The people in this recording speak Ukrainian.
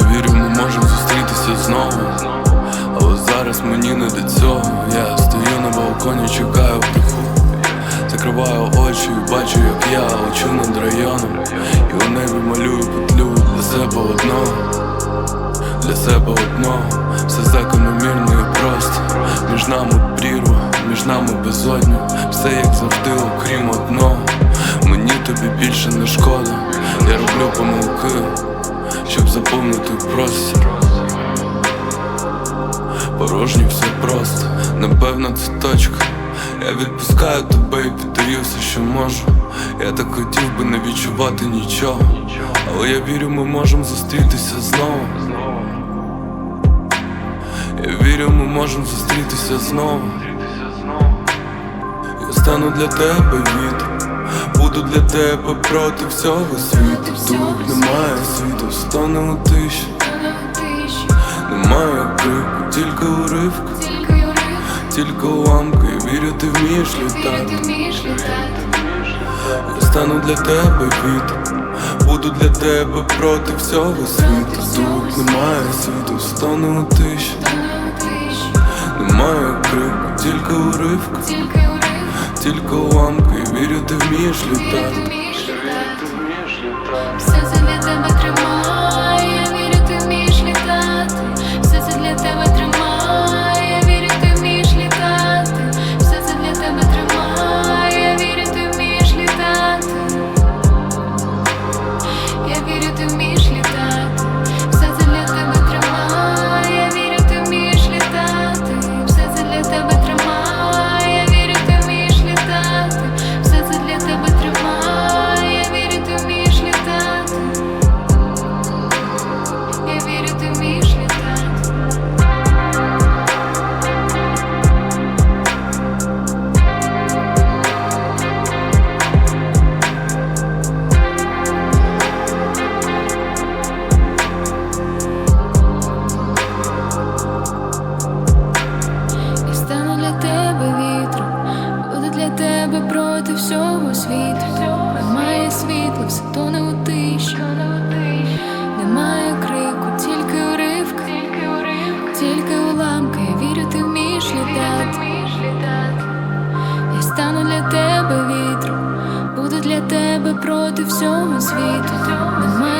Я вірю, ми можемо зустрітися знову. Але зараз мені не до цього. Я стою на балконі, чекаю втиху. Закриваю очі, і бачу, як я очу над районом. І у небі малюю петлю для себе одного, для себе одного, все закономірно і просто. Між нами прірва, між нами безодня, все як завжди, окрім одного. Мені тобі більше не шкода, я роблю помилки щоб заповнити простір Порожнє все просто, напевно, це точка. Я відпускаю тебе і піддаю все, що можу. Я так хотів би не відчувати нічого. Але я вірю, ми можемо зустрітися знову. Я вірю, ми можемо зустрітися знову. Стану для тебе вітром Буду для тебе проти всього світу. Тут немає світу, стане у тиші. Немає крику, тільки уривка, тільки уламки вірю, ти вмієш літати. Я стану для тебе вітром Буду для тебе проти всього світу. Тут немає світу, стане у тиші. Немає крику, тільки уривка, тільки уламки І вірю, ти вмієш літати проти всього світу. Немає світла, все тоне у тиші. Немає крику, тільки уривки, тільки уламки. Я вірю, ти вмієш літати. Я стану для тебе вітром, буду для тебе проти всього світу. Немає